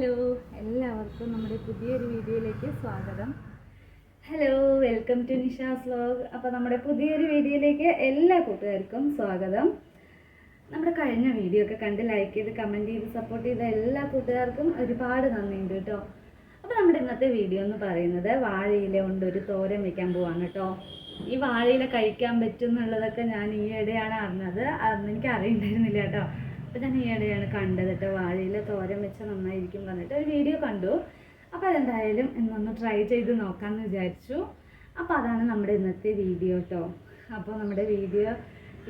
Hello എല്ലാവർക്കും നമ്മുടെ പുതിയൊരു വീഡിയോയിലേക്ക് സ്വാഗതം. Hello welcome to Nisha's vlog അപ്പോൾ നമ്മുടെ പുതിയൊരു വീഡിയോയിലേക്ക് എല്ലാ കൂട്ടുകാർക്കും സ്വാഗതം. നമ്മുടെ കഴിഞ്ഞ വീഡിയോ ഒക്കെ കണ്ട് ലൈക്ക് ചെയ്ത് കമന്റ് ചെയ്ത് സപ്പോർട്ട് ചെയ്ത എല്ലാ കൂട്ടുകാർക്കും ഒരുപാട് നന്ദിയുണ്ട് കേട്ടോ. അപ്പോൾ നമ്മുടെ ഇന്നത്തെ വീഡിയോ എന്ന് പറയുന്നത് വാഴയില കൊണ്ട് ഒരു തോരൻ വെക്കാൻ പോവാണ് കേട്ടോ. ഈ വാഴയില കഴിക്കാൻ പറ്റും എന്നുള്ളതൊക്കെ ഞാൻ ഈയിടെയാണ് അറിഞ്ഞത്. അന്ന് എനിക്ക് അറിയണ്ടായിരുന്നില്ല കേട്ടോ. അപ്പോൾ ഞാൻ ഈയിടെയാണ് കണ്ടത് കേട്ടോ വാഴയില തോരൻ വെച്ചാൽ നന്നായിരിക്കും പറഞ്ഞിട്ട് ഒരു വീഡിയോ കണ്ടു. അപ്പോൾ അതെന്തായാലും ഇന്നൊന്ന് ട്രൈ ചെയ്ത് നോക്കാമെന്ന് വിചാരിച്ചു. അപ്പോൾ അതാണ് നമ്മുടെ ഇന്നത്തെ വീഡിയോ കേട്ടോ അപ്പോൾ നമ്മുടെ വീഡിയോ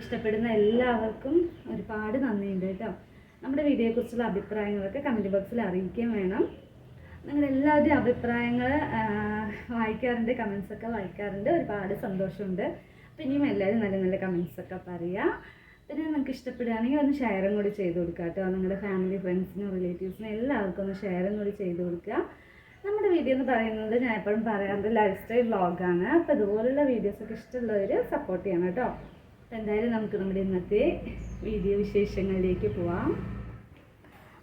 ഇഷ്ടപ്പെടുന്ന എല്ലാവർക്കും ഒരുപാട് നന്ദിയുണ്ട് കേട്ടോ നമ്മുടെ വീഡിയോയെക്കുറിച്ചുള്ള അഭിപ്രായങ്ങളൊക്കെ കമന്റ് ബോക്സിൽ അറിയിക്കുകയും വേണം. നിങ്ങളെല്ലാവരുടെയും അഭിപ്രായങ്ങൾ വായിക്കാറുണ്ട് കമൻസൊക്കെ വായിക്കാറുണ്ട്. ഒരുപാട് സന്തോഷമുണ്ട്. പിന്നെയും എല്ലാവരും നല്ല നല്ല കമൻസൊക്കെ പറയുക പിന്നെ നിങ്ങൾക്ക് ഇഷ്ടപ്പെടുകയാണെങ്കിൽ ഒന്ന് ഷെയറും കൂടി ചെയ്ത് കൊടുക്കുക കേട്ടോ. നിങ്ങളുടെ ഫാമിലി ഫ്രണ്ട്സിനും റിലേറ്റീവ്സിനും എല്ലാവർക്കും ഒന്ന് ഷെയറും കൂടി ചെയ്ത് കൊടുക്കുക. നമ്മുടെ വീഡിയോ എന്ന് പറയുന്നത് ഞാൻ എപ്പോഴും പറയാറുണ്ട് ലൈഫ് സ്റ്റൈൽ വ്ളോഗാണ് അപ്പോൾ ഇതുപോലുള്ള വീഡിയോസൊക്കെ ഇഷ്ടമുള്ളവർ സപ്പോർട്ട് ചെയ്യണം കേട്ടോ. അപ്പോൾ എന്തായാലും നമുക്ക് നമ്മുടെ ഇന്നത്തെ വീഡിയോ വിശേഷങ്ങളിലേക്ക് പോവാം.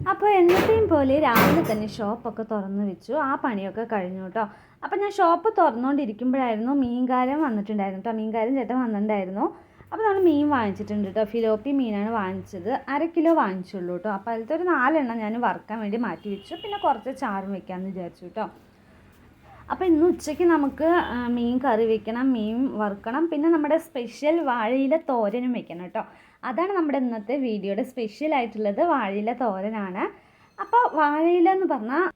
അപ്പോൾ എന്നത്തെയും പോലെ രാവിലെ തന്നെ ഷോപ്പൊക്കെ തുറന്നു വെച്ചു. ആ പണിയൊക്കെ കഴിഞ്ഞു കേട്ടോ. അപ്പോൾ ഞാൻ ഷോപ്പ് തുറന്നുകൊണ്ടിരിക്കുമ്പോഴായിരുന്നു മീൻകാരൻ വന്നിട്ടുണ്ടായിരുന്നു കേട്ടോ. മീൻകാരൻ ചേട്ടൻ വന്നിട്ടുണ്ടായിരുന്നു. അപ്പോൾ നമ്മൾ മീൻ വാങ്ങിച്ചിട്ടുണ്ട് കേട്ടോ ഫിലോപ്പി മീനാണ് വാങ്ങിച്ചത്. അര കിലോ വാങ്ങിച്ചുള്ളൂ കേട്ടോ അപ്പോൾ അതിലത്തെ ഒരു നാലെണ്ണം ഞാൻ വറുക്കാൻ വേണ്ടി മാറ്റി വെച്ചു. പിന്നെ കുറച്ച് ചാറും വെക്കാമെന്ന് വിചാരിച്ചു കേട്ടോ അപ്പോൾ ഇന്ന് ഉച്ചയ്ക്ക് നമുക്ക് മീൻ കറി വെക്കണം മീൻ വറുക്കണം. പിന്നെ നമ്മുടെ സ്പെഷ്യൽ വാഴയില തോരനും വെക്കണം കേട്ടോ അതാണ് നമ്മുടെ ഇന്നത്തെ വീഡിയോയുടെ സ്പെഷ്യൽ ആയിട്ടുള്ളത് വാഴയില തോരനാണ്. അപ്പോൾ വാഴയില എന്ന് പറഞ്ഞാൽ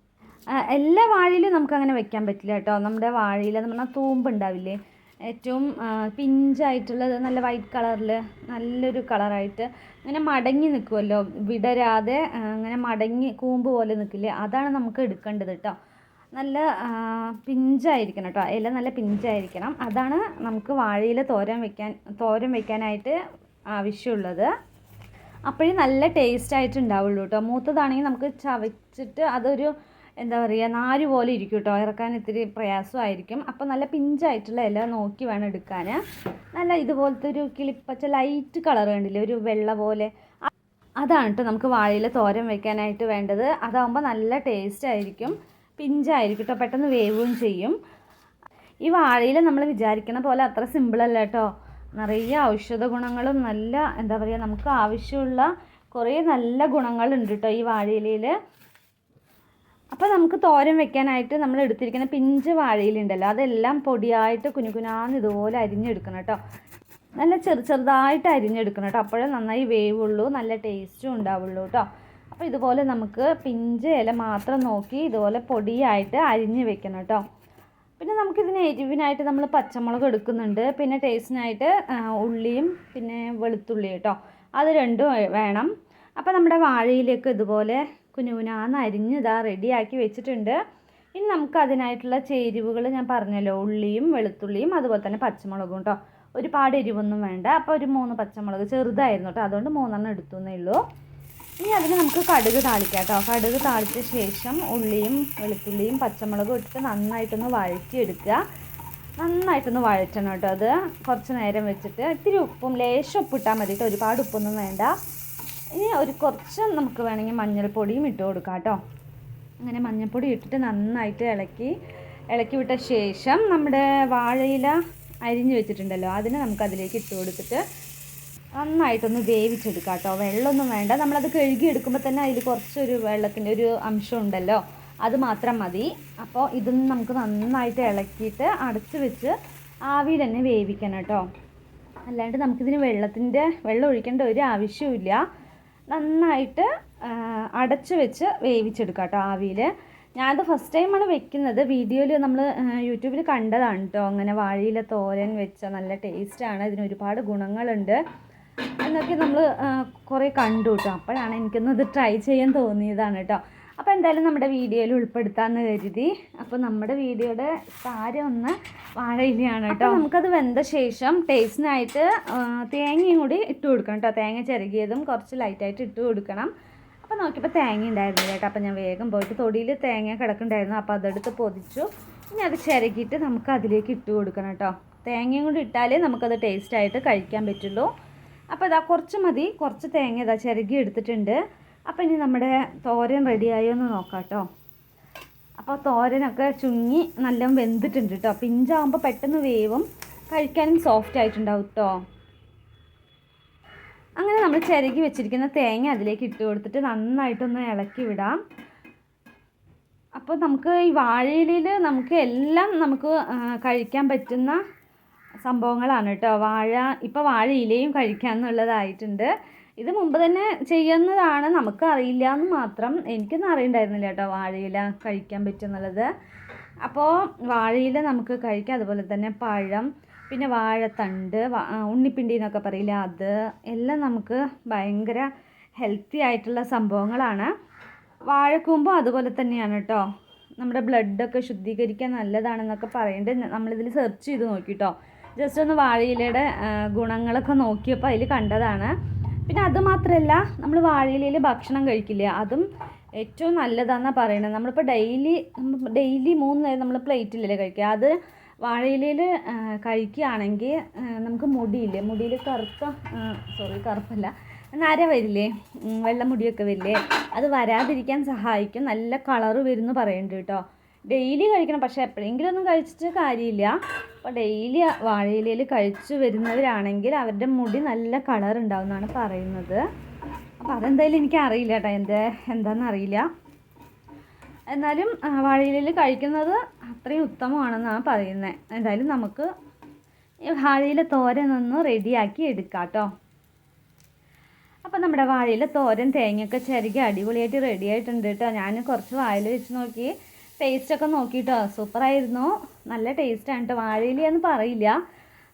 എല്ലാ വാഴയിലും നമുക്ക് അങ്ങനെ വെക്കാൻ പറ്റില്ല കേട്ടോ നമ്മുടെ വാഴയില എന്ന് പറഞ്ഞാൽ തൂമ്പ് ഉണ്ടാവില്ലേ? ഏറ്റവും പിഞ്ചായിട്ടുള്ളത് നല്ല വൈറ്റ് കളറിൽ നല്ലൊരു കളറായിട്ട് അങ്ങനെ മടങ്ങി നിൽക്കുമല്ലോ വിടരാതെ അങ്ങനെ മടങ്ങി കൂമ്പ് പോലെ നിൽക്കില്ലേ അതാണ് നമുക്ക് എടുക്കേണ്ടത് കേട്ടോ നല്ല പിഞ്ചായിരിക്കണം കേട്ടോ ഇല നല്ല പിഞ്ചായിരിക്കണം. അതാണ് നമുക്ക് വാഴയിൽ തോരൻ വെക്കാൻ തോരൻ വെക്കാനായിട്ട് ആവശ്യമുള്ളത്. അപ്പോഴേ നല്ല ടേസ്റ്റ് ആയിട്ട് ഉണ്ടാവുള്ളൂ കേട്ടോ മൂത്തതാണെങ്കിൽ നമുക്ക് ചവച്ചിട്ട് അതൊരു എന്താ പറയുക നാര് പോലെ ഇരിക്കും കേട്ടോ ഇറക്കാൻ ഇത്തിരി പ്രയാസമായിരിക്കും. അപ്പോൾ നല്ല പിഞ്ചായിട്ടുള്ള ഇല നോക്കി വേണം എടുക്കാൻ നല്ല ഇതുപോലത്തെ ഒരു കിളിപ്പച്ച ലൈറ്റ് കളർ കണ്ടില്ലേ? ഒരു വെള്ള പോലെ. അതാണ് കേട്ടോ നമുക്ക് വാഴയിൽ തോരൻ വെക്കാനായിട്ട് വേണ്ടത്. അതാകുമ്പോൾ നല്ല ടേസ്റ്റ് ആയിരിക്കും. പിഞ്ചായിരിക്കും കേട്ടോ പെട്ടെന്ന് വേവുകയും ചെയ്യും. ഈ വാഴയിൽ നമ്മൾ വിചാരിക്കണ പോലെ അത്ര സിമ്പിളല്ല കേട്ടോ നിറയെ ഔഷധ ഗുണങ്ങളും നല്ല എന്താ പറയുക നമുക്ക് ആവശ്യമുള്ള കുറേ നല്ല ഗുണങ്ങളുണ്ട് കേട്ടോ ഈ വാഴയിലയിൽ അപ്പോൾ നമുക്ക് തോരൻ വെക്കാനായിട്ട് നമ്മൾ എടുത്തിരിക്കുന്ന പിഞ്ച് വാഴയിലുണ്ടല്ലോ അതെല്ലാം പൊടിയായിട്ട് കുനുകുനാന്ന് ഇതുപോലെ അരിഞ്ഞെടുക്കണം കേട്ടോ. നല്ല ചെറു ചെറുതായിട്ട് അരിഞ്ഞെടുക്കണം കേട്ടോ. അപ്പോഴേ നന്നായി വേവുള്ളൂ നല്ല ടേസ്റ്റും ഉണ്ടാവുള്ളൂ കേട്ടോ. അപ്പോൾ ഇതുപോലെ നമുക്ക് പിഞ്ച് ഇല മാത്രം നോക്കി ഇതുപോലെ പൊടിയായിട്ട് അരിഞ്ഞ് വെക്കണം കേട്ടോ. പിന്നെ നമുക്കിതിന് എരിവിനായിട്ട് നമ്മൾ പച്ചമുളക് എടുക്കുന്നുണ്ട്. പിന്നെ ടേസ്റ്റിനായിട്ട് ഉള്ളിയും പിന്നെ വെളുത്തുള്ളിയും കേട്ടോ. അത് രണ്ടും വേണം. അപ്പോൾ നമ്മുടെ വാഴയിലേക്ക് ഇതുപോലെ കുനുകുനാന്ന് അരിഞ്ഞ് റെഡിയാക്കി വെച്ചിട്ടുണ്ട്. ഇനി നമുക്ക് അതിനായിട്ടുള്ള ചേരുവകൾ ഞാൻ പറഞ്ഞല്ലോ. ഉള്ളിയും വെളുത്തുള്ളിയും അതുപോലെ തന്നെ പച്ചമുളകും കേട്ടോ ഒരുപാട് എരിവൊന്നും വേണ്ട. അപ്പോൾ ഒരു മൂന്ന് പച്ചമുളക് ചെറുതായിരുന്നു കേട്ടോ അതുകൊണ്ട് മൂന്നെണ്ണം എടുത്തു എന്നേ ഉള്ളൂ. ഇനി അതിന് നമുക്ക് കടുക് താളിക്കാം കേട്ടോ കടുക് താളിച്ച ശേഷം ഉള്ളിയും വെളുത്തുള്ളിയും പച്ചമുളകും ഇട്ടിട്ട് നന്നായിട്ടൊന്ന് വഴറ്റിയെടുക്കുക. നന്നായിട്ടൊന്ന് വഴറ്റണം കേട്ടോ അത്. കുറച്ച് നേരം വെച്ചിട്ട് ഇത്തിരി ഉപ്പും ലേശം ഉപ്പിട്ടാൽ മതി കേട്ടോ ഒരുപാട് ഉപ്പൊന്നും വേണ്ട. ഇനി ഒരു കുറച്ച് നമുക്ക് വേണമെങ്കിൽ മഞ്ഞൾപ്പൊടിയും ഇട്ട് കൊടുക്കാം കേട്ടോ. അങ്ങനെ മഞ്ഞൾപ്പൊടി ഇട്ടിട്ട് നന്നായിട്ട് ഇളക്കി ഇളക്കി വിട്ട ശേഷം നമ്മുടെ വാഴയില അരിഞ്ഞു വെച്ചിട്ടുണ്ടല്ലോ അതിനെ നമുക്ക് അതിലേക്ക് ഇട്ട് കൊടുത്തിട്ട് നന്നായിട്ടൊന്ന് വേവിച്ചെടുക്കാം കേട്ടോ. വെള്ളമൊന്നും വേണ്ട. നമ്മളത് കഴുകി എടുക്കുമ്പോൾ തന്നെ അതിൽ കുറച്ചൊരു വെള്ളത്തിന്റെ ഒരു അംശം ഉണ്ടല്ലോ അത് മാത്രം മതി. അപ്പോൾ ഇതൊന്നും നമുക്ക് നന്നായിട്ട് ഇളക്കിയിട്ട് അടച്ച് വെച്ച് ആവിയിൽ തന്നെ വേവിക്കണം കേട്ടോ. അല്ലാണ്ട് നമുക്കിതിന് വെള്ളത്തിന്റെ വെള്ളം ഒഴിക്കേണ്ട ഒരു ആവശ്യമില്ല നന്നായിട്ട് അടച്ച് വെച്ച് വേവിച്ചെടുക്കുക കേട്ടോ ആവിയിൽ ഞാനത് ഫസ്റ്റ് ടൈമാണ് വെക്കുന്നത്. വീഡിയോയിൽ നമ്മൾ യൂട്യൂബിൽ കണ്ടതാണ് കേട്ടോ അങ്ങനെ വാഴയില തോരൻ വെച്ച നല്ല ടേസ്റ്റാണ് ഇതിന് ഒരുപാട് ഗുണങ്ങളുണ്ട്. എന്നൊക്കെ നമ്മൾ കുറേ കണ്ടു കേട്ടോ അപ്പോഴാണ് എനിക്കൊന്നത് ട്രൈ ചെയ്യാൻ തോന്നിയതാണ് കേട്ടോ അപ്പോൾ എന്തായാലും നമ്മുടെ വീഡിയോയിൽ ഉൾപ്പെടുത്താമെന്ന് കരുതി. അപ്പോൾ നമ്മുടെ വീഡിയോയുടെ താരം ഒന്ന് വാഴയിലയാണ് കേട്ടോ. നമുക്കത് വെന്ത ശേഷം ടേസ്റ്റിനായിട്ട് തേങ്ങയും കൂടി ഇട്ട് കൊടുക്കണം കേട്ടോ. തേങ്ങ ചിരകിയതും കുറച്ച് ലൈറ്റായിട്ട് ഇട്ട് കൊടുക്കണം. അപ്പോൾ നോക്കിയപ്പോൾ തേങ്ങ ഉണ്ടായിരുന്നു കേട്ടോ. അപ്പോൾ ഞാൻ വേഗം പോയിട്ട് തൊടിയിൽ തേങ്ങ കിടക്കുന്നുണ്ടായിരുന്നു. അപ്പോൾ അതെടുത്ത് പൊതിച്ചു. ഇനി അത് ചിരകിയിട്ട് നമുക്ക് അതിലേക്ക് ഇട്ട് കൊടുക്കണം കേട്ടോ. തേങ്ങയും കൂടി ഇട്ടാലേ നമുക്കത് ടേസ്റ്റായിട്ട് കഴിക്കാൻ പറ്റുള്ളൂ. അപ്പോൾ ഇതാ കുറച്ച് മതി. കുറച്ച് തേങ്ങ ഇതാ ചിരകി എടുത്തിട്ടുണ്ട്. അപ്പോൾ ഇനി നമ്മുടെ തോരൻ റെഡിയായോ എന്ന് നോക്കാം കേട്ടോ അപ്പോൾ തോരനൊക്കെ ചുങ്ങി നല്ല വെന്തിട്ടുണ്ട് കേട്ടോ പിഞ്ചാകുമ്പോൾ പെട്ടെന്ന് വേവും. കഴിക്കാനും സോഫ്റ്റ് ആയിട്ടുണ്ടാവും കേട്ടോ അങ്ങനെ നമ്മൾ ചിരകി വെച്ചിരിക്കുന്ന തേങ്ങ അതിലേക്ക് ഇട്ട് കൊടുത്തിട്ട് നന്നായിട്ടൊന്ന് ഇളക്കി വിടാം. അപ്പോൾ നമുക്ക് ഈ വാഴയിലയിൽ നമുക്ക് എല്ലാം നമുക്ക് കഴിക്കാൻ പറ്റുന്ന സംഭവങ്ങളാണ് കേട്ടോ വാഴ ഇപ്പോൾ വാഴ ഇലയും കഴിക്കാം എന്നുള്ളതായിട്ടുണ്ട്. ഇത് മുമ്പ് തന്നെ ചെയ്യുന്നതാണ്. നമുക്ക് അറിയില്ല എന്ന് മാത്രം എനിക്കൊന്നും അറിയണ്ടായിരുന്നില്ല കേട്ടോ വാഴയില കഴിക്കാൻ പറ്റുന്നുള്ളത്. അപ്പോൾ വാഴയില നമുക്ക് കഴിക്കാം. അതുപോലെ തന്നെ പഴം പിന്നെ വാഴത്തണ്ട് ഉണ്ണിപ്പിണ്ടി എന്നൊക്കെ പറയില്ല അത് എല്ലാം നമുക്ക് ഭയങ്കര ഹെൽത്തി ആയിട്ടുള്ള സംഭവങ്ങളാണ്. വാഴക്കൂമ്പും അതുപോലെ തന്നെയാണ് കേട്ടോ. നമ്മുടെ ബ്ലഡൊക്കെ ശുദ്ധീകരിക്കാൻ നല്ലതാണെന്നൊക്കെ പറയുന്നുണ്ട് നമ്മളിതിൽ സെർച്ച് ചെയ്ത് നോക്കിട്ടോ. ജസ്റ്റ് ഒന്ന് വാഴയിലയുടെ ഗുണങ്ങളൊക്കെ നോക്കിയപ്പോൾ അതിൽ കണ്ടതാണ്. പിന്നെ അത് മാത്രമല്ല നമ്മൾ വാഴയിലയിൽ ഭക്ഷണം കഴിക്കില്ലേ? അതും ഏറ്റവും നല്ലതാണെന്നാണ് പറയുന്നത് നമ്മളിപ്പോൾ ഡെയിലി ഡെയിലി മൂന്ന് നേരം നമ്മൾ പ്ലേറ്റിലല്ലേ കഴിക്കുക. അത് വാഴയിലയിൽ കഴിക്കുകയാണെങ്കിൽ നമുക്ക് മുടിയില്ലേ? മുടിയിൽ കറുത്ത സോറി കറുപ്പല്ല. നര വരില്ലേ? വെള്ള മുടിയൊക്കെ വരില്ലേ? അത് വരാതിരിക്കാൻ സഹായിക്കും. നല്ല കളറ് വരുമെന്ന് പറയുന്നുണ്ട് കേട്ടോ. ഡെയിലി കഴിക്കണം. പക്ഷേ എപ്പോഴെങ്കിലും ഒന്നും കഴിച്ചിട്ട് കാര്യമില്ല. അപ്പോൾ ഡെയിലി വാഴയിലയിൽ കഴിച്ചു വരുന്നവരാണെങ്കിൽ അവരുടെ മുടി നല്ല കളർ ഉണ്ടാവുമെന്നാണ് പറയുന്നത്. അപ്പോൾ അതെന്തായാലും എനിക്ക് അറിയില്ല കേട്ടോ. എന്റെ എന്താണെന്ന് അറിയില്ല. എന്നാലും വാഴയിലയിൽ കഴിക്കുന്നത് അത്രയും ഉത്തമമാണെന്നാണ് പറയുന്നത്. എന്തായാലും നമുക്ക് വാഴയില ഒന്ന് റെഡിയാക്കി എടുക്കാം കേട്ടോ. അപ്പോൾ നമ്മുടെ വാഴയില തോരൻ തേങ്ങയൊക്കെ ചിരകി അടിപൊളിയായിട്ട് റെഡി ആയിട്ടുണ്ട് കേട്ടോ. ഞാൻ കുറച്ച് വാഴയിൽ വെച്ച് നോക്കി. ടേസ്റ്റൊക്കെ നോക്കിട്ടോ. സൂപ്പറായിരുന്നു. നല്ല ടേസ്റ്റാണ് കേട്ടോ വാഴയിലയെന്ന് പറയില്ല.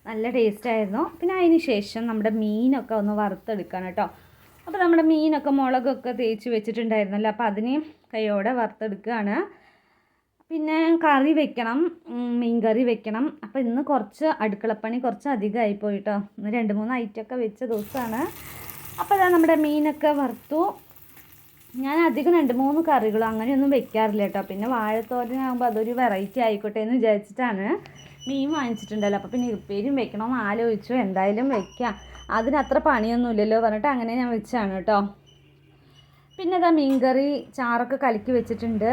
നല്ല ടേസ്റ്റായിരുന്നു പിന്നെ അതിന് ശേഷം നമ്മുടെ മീനൊക്കെ ഒന്ന് വറുത്തെടുക്കണം കേട്ടോ അപ്പോൾ നമ്മുടെ മീനൊക്കെ മുളകൊക്കെ തേച്ച് വെച്ചിട്ടുണ്ടായിരുന്നല്ലോ. അപ്പോൾ അതിനെയും കൈയോടെ വറുത്തെടുക്കുകയാണ് പിന്നെ കറി വെക്കണം. മീൻ കറി വെക്കണം. അപ്പോൾ ഇന്ന് കുറച്ച് അടുക്കളപ്പണി കുറച്ച് അധികമായി പോയിട്ടോ ഇന്ന് രണ്ട് മൂന്ന് ഐറ്റമൊക്കെ വെച്ച ദിവസമാണ് അപ്പോൾ നമ്മുടെ മീനൊക്കെ വറുത്തു. ഞാൻ അധികം രണ്ട് മൂന്ന് കറികളും അങ്ങനെയൊന്നും വെക്കാറില്ല കേട്ടോ. പിന്നെ വാഴത്തോരനാകുമ്പോൾ അതൊരു വെറൈറ്റി ആയിക്കോട്ടെ എന്ന് വിചാരിച്ചിട്ടാണ് മീൻ വാങ്ങിച്ചിട്ടുണ്ടല്ലോ അപ്പോൾ പിന്നെ ഉപ്പേരിയും വെക്കണമെന്ന് ആലോചിച്ചു. എന്തായാലും വെക്കാം. അതിനത്ര പണിയൊന്നുമില്ലല്ലോ പറഞ്ഞിട്ട് അങ്ങനെ ഞാൻ വെച്ചാണ് കേട്ടോ. പിന്നെ ഇതാ മീൻകറി ചാറൊക്കെ കലക്കി വെച്ചിട്ടുണ്ട്.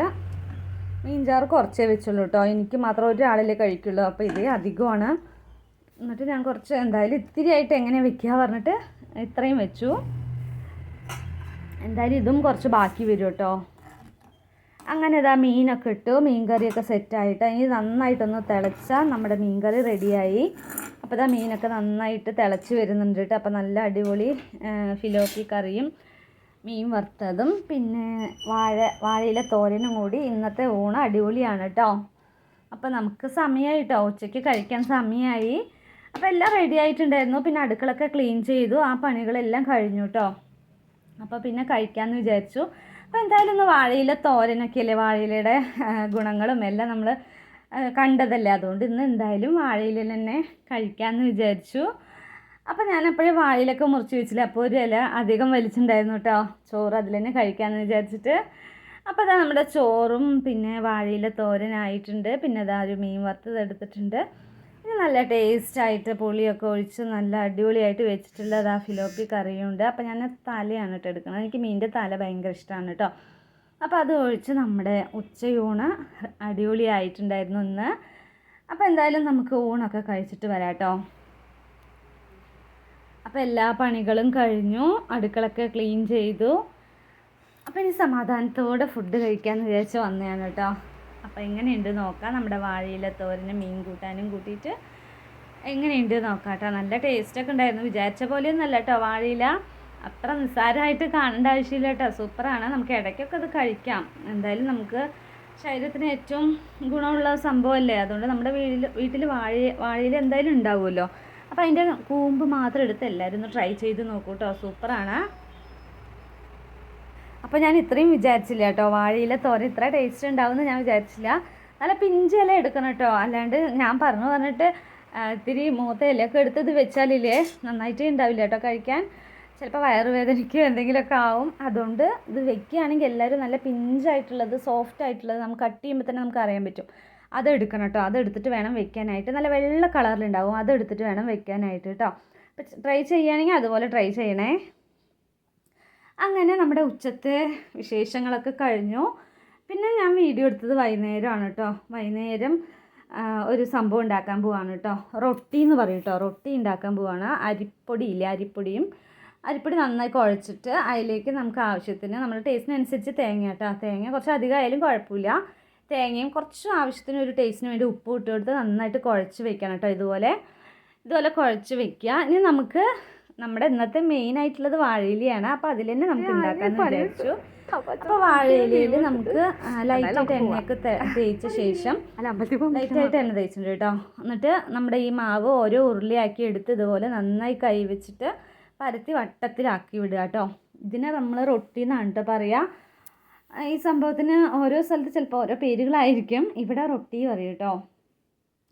മീൻചാറ് കുറച്ചേ വെച്ചുള്ളൂ കേട്ടോ. എനിക്ക് മാത്രം ഒരാളല്ലേ കഴിക്കുള്ളൂ. അപ്പോൾ ഇതേ അധികമാണ്. എന്നിട്ട് ഞാൻ കുറച്ച് എന്തായാലും ഇത്തിരി ആയിട്ട് എങ്ങനെ വെക്കുക പറഞ്ഞിട്ട് ഇത്രയും വെച്ചു. എന്തായാലും ഇതും കുറച്ച് ബാക്കി വരും കേട്ടോ. അങ്ങനെ ഇതാ മീനൊക്കെ ഇട്ടു മീൻകറിയൊക്കെ സെറ്റായിട്ട് ഇനി നന്നായിട്ടൊന്ന് തിളച്ചാൽ നമ്മുടെ മീൻകറി റെഡിയായി അപ്പോൾ ഇതാ മീനൊക്കെ നന്നായിട്ട് തിളച്ച് വരുന്നുണ്ട് കേട്ടോ. അപ്പോൾ നല്ല അടിപൊളി ഫിലോപ്പി കറിയും മീൻ വറുത്തതും. പിന്നെ വാഴ വാഴയിലെ തോരനും കൂടി ഇന്നത്തെ ഊണ് അടിപൊളിയാണ് കേട്ടോ. അപ്പോൾ നമുക്ക് സമയമായി കേട്ടോ. ഉച്ചയ്ക്ക് കഴിക്കാൻ സമയമായി അപ്പോൾ എല്ലാം റെഡി ആയിട്ടുണ്ടായിരുന്നു. പിന്നെ അടുക്കളൊക്കെ ക്ലീൻ ചെയ്തു. ആ പണികളെല്ലാം കഴിഞ്ഞു കേട്ടോ. അപ്പോൾ പിന്നെ കഴിക്കാമെന്ന് വിചാരിച്ചു. അപ്പോൾ എന്തായാലും ഒന്ന് വാഴയില തോരനൊക്കെ അല്ലേ വാഴയിലയുടെ ഗുണങ്ങളും എല്ലാം നമ്മൾ കണ്ടതല്ലേ. അതുകൊണ്ട് ഇന്ന് എന്തായാലും വാഴയില തന്നെ കഴിക്കാമെന്ന് വിചാരിച്ചു. അപ്പോൾ ഞാൻ എപ്പോഴും വാഴയിലൊക്കെ മുറിച്ച് വെച്ചില്ല. അപ്പോൾ ഒരു ഇല അധികം വലിച്ചിട്ടുണ്ടായിരുന്നു കേട്ടോ ചോറ് അതിൽ തന്നെ കഴിക്കാമെന്ന് വിചാരിച്ചിട്ട്. അപ്പോൾ അതാ നമ്മുടെ ചോറും പിന്നെ വാഴയില തോരനായിട്ടുണ്ട്. പിന്നെ അതാ ഒരു മീൻ വറുത്തത് എടുത്തിട്ടുണ്ട്. നല്ല ടേസ്റ്റായിട്ട് പുളിയൊക്കെ ഒഴിച്ച് നല്ല അടിപൊളിയായിട്ട് വെച്ചിട്ടുള്ളത് ആ ഫിലോപ്പി കറിയുണ്ട്. അപ്പോൾ ഞാൻ തലയാണ് കേട്ടോ എടുക്കുന്നത്. എനിക്ക് മീനിന്റെ തല ഭയങ്കര ഇഷ്ടമാണ് കേട്ടോ. അപ്പോൾ അത് ഒഴിച്ച് നമ്മുടെ ഉച്ചയൂണ് അടിപൊളിയായിട്ടുണ്ടായിരുന്നു ഇന്ന്. അപ്പോൾ എന്തായാലും നമുക്ക് ഊണൊക്കെ കഴിച്ചിട്ട് വരാം കേട്ടോ. അപ്പോൾ എല്ലാ പണികളും കഴിഞ്ഞു. അടുക്കളൊക്കെ ക്ലീൻ ചെയ്തു. അപ്പോൾ ഇനി സമാധാനത്തോടെ ഫുഡ് കഴിക്കാമെന്ന് വിചാരിച്ച് വന്നതാണ് കേട്ടോ. അപ്പോൾ എങ്ങനെയുണ്ട് നോക്കാം. നമ്മുടെ വാഴയില തോരനും മീൻ കൂട്ടാനും കൂട്ടിയിട്ട് എങ്ങനെയുണ്ട് നോക്കാം കേട്ടോ. നല്ല ടേസ്റ്റൊക്കെ ഉണ്ടായിരുന്നു. വിചാരിച്ച പോലെയൊന്നുമല്ല കേട്ടോ വാഴയില. അത്ര നിസ്സാരമായിട്ട് കാണേണ്ട ആവശ്യമില്ല കേട്ടോ. സൂപ്പറാണ്. നമുക്ക് ഇടയ്ക്കൊക്കെ അത് കഴിക്കാം. എന്തായാലും നമുക്ക് ശരീരത്തിന് ഏറ്റവും ഗുണമുള്ള സംഭവമല്ലേ? അതുകൊണ്ട് നമ്മുടെ വീട്ടിൽ വീട്ടിൽ വാഴ വാഴയിൽ എന്തായാലും ഉണ്ടാവുമല്ലോ. അപ്പോൾ അതിന്റെ കൂമ്പ് മാത്രം എടുത്ത് എല്ലാവരും ഒന്ന് ട്രൈ ചെയ്ത് നോക്കൂ കേട്ടോ. സൂപ്പറാണ്. അപ്പോൾ ഞാൻ ഇത്രയും വിചാരിച്ചില്ല കേട്ടോ. വാഴയില തോര ഇത്ര ടേസ്റ്റ് ഉണ്ടാവും എന്ന് ഞാൻ വിചാരിച്ചില്ല. നല്ല പിഞ്ചില എടുക്കണം കേട്ടോ. അല്ലാണ്ട് ഞാൻ പറഞ്ഞു പറഞ്ഞിട്ട് ഇത്തിരി മൂത്ത ഇലയൊക്കെ എടുത്ത് ഇത് വെച്ചാലില്ലേ നന്നായിട്ട് ഉണ്ടാവില്ല കേട്ടോ കഴിക്കാൻ. ചിലപ്പോൾ വയറുവേദനയ്ക്ക് എന്തെങ്കിലുമൊക്കെ ആവും. അതുകൊണ്ട് ഇത് വെക്കുകയാണെങ്കിൽ എല്ലാവരും നല്ല പിഞ്ചായിട്ടുള്ളത് സോഫ്റ്റ് ആയിട്ടുള്ളത് നമുക്ക് കട്ട് ചെയ്യുമ്പോൾ തന്നെ നമുക്ക് അറിയാൻ പറ്റും. അതെടുക്കണം കേട്ടോ. അതെടുത്തിട്ട് വേണം വെക്കാനായിട്ട്. നല്ല വെള്ള കളറിലുണ്ടാവും അതെടുത്തിട്ട് വേണം വെക്കാനായിട്ട് കേട്ടോ. അപ്പോൾ ട്രൈ ചെയ്യുകയാണെങ്കിൽ അതുപോലെ ട്രൈ ചെയ്യണേ. അങ്ങനെ നമ്മുടെ ഉച്ചത്തെ വിശേഷങ്ങളൊക്കെ കഴിഞ്ഞു. പിന്നെ ഞാൻ വീഡിയോ എടുത്തത് വൈകുന്നേരമാണ് കേട്ടോ വൈകുന്നേരം ഒരു സംഭവം ഉണ്ടാക്കാൻ പോവാണ് കേട്ടോ റൊട്ടി എന്ന് പറയും കേട്ടോ റൊട്ടി ഉണ്ടാക്കാൻ പോവാണ്. അരിപ്പൊടി ഇല്ലേ? അരിപ്പൊടിയും അരിപ്പൊടി നന്നായി കുഴച്ചിട്ട് അതിലേക്ക് നമുക്ക് ആവശ്യത്തിന് നമ്മുടെ ടേസ്റ്റിനനുസരിച്ച് തേങ്ങ കേട്ടോ തേങ്ങ കുറച്ച് അധികം ആയാലും കുഴപ്പമില്ല. തേങ്ങയും കുറച്ച് ആവശ്യത്തിന് ഒരു ടേസ്റ്റിന് വേണ്ടി ഉപ്പ് ഇട്ട് കൊടുത്ത് നന്നായിട്ട് കുഴച്ച് വെക്കണം കേട്ടോ ഇതുപോലെ. ഇതുപോലെ കുഴച്ച് വെക്കുക. ഇനി നമുക്ക് നമ്മുടെ ഇന്നത്തെ മെയിൻ ആയിട്ടുള്ളത് വാഴയിലയാണ്. അപ്പോൾ അതിൽ തന്നെ നമുക്ക് ഉണ്ടാക്കാമെന്ന് വിചാരിച്ചു. അപ്പോൾ വാഴയിലയിൽ നമുക്ക് ലൈറ്റായിട്ട് എണ്ണയൊക്കെ തേച്ച ശേഷം ലൈറ്റായിട്ട് എണ്ണ തേച്ചിട്ടുണ്ട് കേട്ടോ. എന്നിട്ട് നമ്മുടെ ഈ മാവ് ഓരോ ഉരുളിയാക്കി എടുത്ത് ഇതുപോലെ നന്നായി കൈ വെച്ചിട്ട് പരത്തി വട്ടത്തിലാക്കി വിടുക കേട്ടോ. ഇതിനെ നമ്മൾ റൊട്ടി എന്നാണ് കേട്ടോ പറയുക ഈ സംഭവത്തിന് ഓരോ സ്ഥലത്ത് ചിലപ്പോൾ ഓരോ പേരുകളായിരിക്കും. ഇവിടെ റൊട്ടി പറയും കേട്ടോ.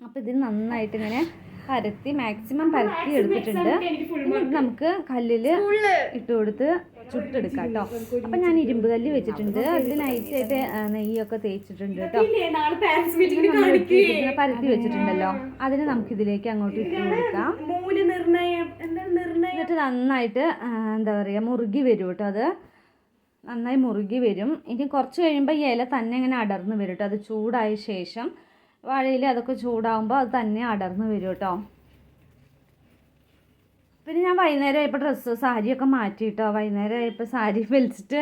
അപ്പോൾ ഇതിന് നന്നായിട്ട് ഇങ്ങനെ പരത്തി മാക്സിമം പരത്തി എടുത്തിട്ടുണ്ട്. നമുക്ക് കല്ലിൽ ഇട്ട് കൊടുത്ത് ചുട്ടെടുക്കാം കേട്ടോ. അപ്പം ഞാൻ ഇരുമ്പ് കല്ല് വെച്ചിട്ടുണ്ട്. അതിൽ നൈറ്റായിട്ട് നെയ്യൊക്കെ തേച്ചിട്ടുണ്ട് കേട്ടോ. പരത്തി വെച്ചിട്ടുണ്ടല്ലോ. അതിന് നമുക്ക് ഇതിലേക്ക് അങ്ങോട്ട് ഇട്ട് കൊടുക്കാം. എന്നിട്ട് നന്നായിട്ട് എന്താ പറയുക മുറുകി വരും കേട്ടോ അത്. നന്നായി മുറുകി വരും. ഇനി കുറച്ച് കഴിയുമ്പോൾ ഈ ഇല തന്നെ ഇങ്ങനെ അടർന്ന് വരും കേട്ടോ. അത് ചൂടായ ശേഷം വാഴയില അതൊക്കെ ചൂടാകുമ്പോൾ അത് തന്നെ അടർന്ന് വരും കേട്ടോ. പിന്നെ ഞാൻ വൈകുന്നേരം ആയപ്പോൾ ഡ്രസ്സ് സാരിയൊക്കെ മാറ്റി കേട്ടോ വൈകുന്നേരം ആയപ്പോൾ സാരി വലിച്ചിട്ട്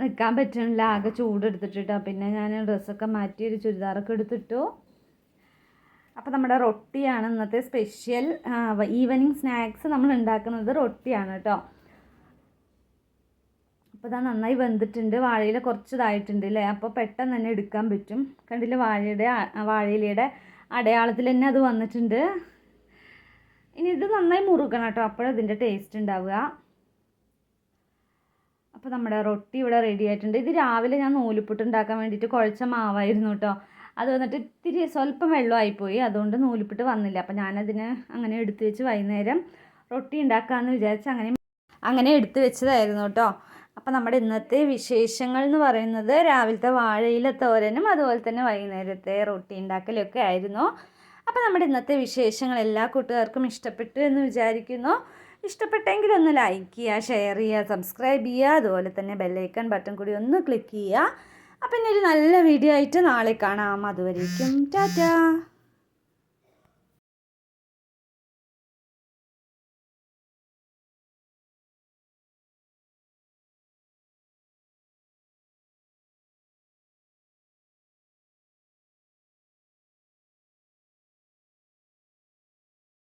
നിൽക്കാൻ പറ്റണില്ല. ആകെ ചൂടെടുത്തിട്ട് കേട്ടോ പിന്നെ ഞാൻ ഡ്രസ്സൊക്കെ മാറ്റി ഒരു ചുരിദാറൊക്കെ എടുത്തിട്ടു. അപ്പോൾ നമ്മുടെ റൊട്ടിയാണ് ഇന്നത്തെ സ്പെഷ്യൽ ഈവനിങ് സ്നാക്സ് നമ്മൾ ഉണ്ടാക്കുന്നത് റൊട്ടിയാണ് കേട്ടോ. അപ്പോൾ ഇതാ നന്നായി വെന്തിട്ടുണ്ട്. വാഴയില കുറച്ചിതായിട്ടുണ്ട് അല്ലേ അപ്പോൾ പെട്ടെന്ന് തന്നെ എടുക്കാൻ പറ്റും. കണ്ടില്ല വാഴയുടെ വാഴയിലയുടെ അടയാളത്തിൽ തന്നെ അത് വന്നിട്ടുണ്ട്. ഇനി ഇത് നന്നായി മുറുക്കണം കേട്ടോ. അപ്പോഴതിന്റെ ടേസ്റ്റ് ഉണ്ടാവുക. അപ്പോൾ നമ്മുടെ റൊട്ടി ഇവിടെ റെഡി ആയിട്ടുണ്ട്. ഇത് രാവിലെ ഞാൻ നൂലിപ്പുട്ട് ഉണ്ടാക്കാൻ വേണ്ടിയിട്ട് കുഴച്ച മാവായിരുന്നു കേട്ടോ. അത് വന്നിട്ട് ഇത്തിരി സ്വല്പം വെള്ളമായിപ്പോയി. അതുകൊണ്ട് നൂലിപ്പിട്ട് വന്നില്ല. അപ്പോൾ ഞാനതിന് അങ്ങനെ എടുത്തു വെച്ച് വൈകുന്നേരം റൊട്ടി ഉണ്ടാക്കാമെന്ന് വിചാരിച്ച് അങ്ങനെ അങ്ങനെ എടുത്തു വെച്ചതായിരുന്നു കേട്ടോ. അപ്പോൾ നമ്മുടെ ഇന്നത്തെ വിശേഷങ്ങൾ എന്ന് പറയുന്നത് രാവിലത്തെ വാഴയില തോരനും അതുപോലെ തന്നെ വൈകുന്നേരത്തെ റൊട്ടി ഉണ്ടാക്കലൊക്കെ ആയിരുന്നു. അപ്പോൾ നമ്മുടെ ഇന്നത്തെ വിശേഷങ്ങൾ എല്ലാ കൂട്ടുകാർക്കും ഇഷ്ടപ്പെട്ടു എന്ന് വിചാരിക്കുന്നു. ഇഷ്ടപ്പെട്ടെങ്കിൽ ഒന്ന് ലൈക്ക് ചെയ്യുക ഷെയർ ചെയ്യുക സബ്സ്ക്രൈബ് ചെയ്യുക അതുപോലെ തന്നെ ബെല്ലൈക്കൺ ബട്ടൺ കൂടി ഒന്ന് ക്ലിക്ക് ചെയ്യുക. അപ്പം ഇനി ഒരു നല്ല വീഡിയോ ആയിട്ട് നാളെ കാണാം. അതുവരേക്കും ടാറ്റാ!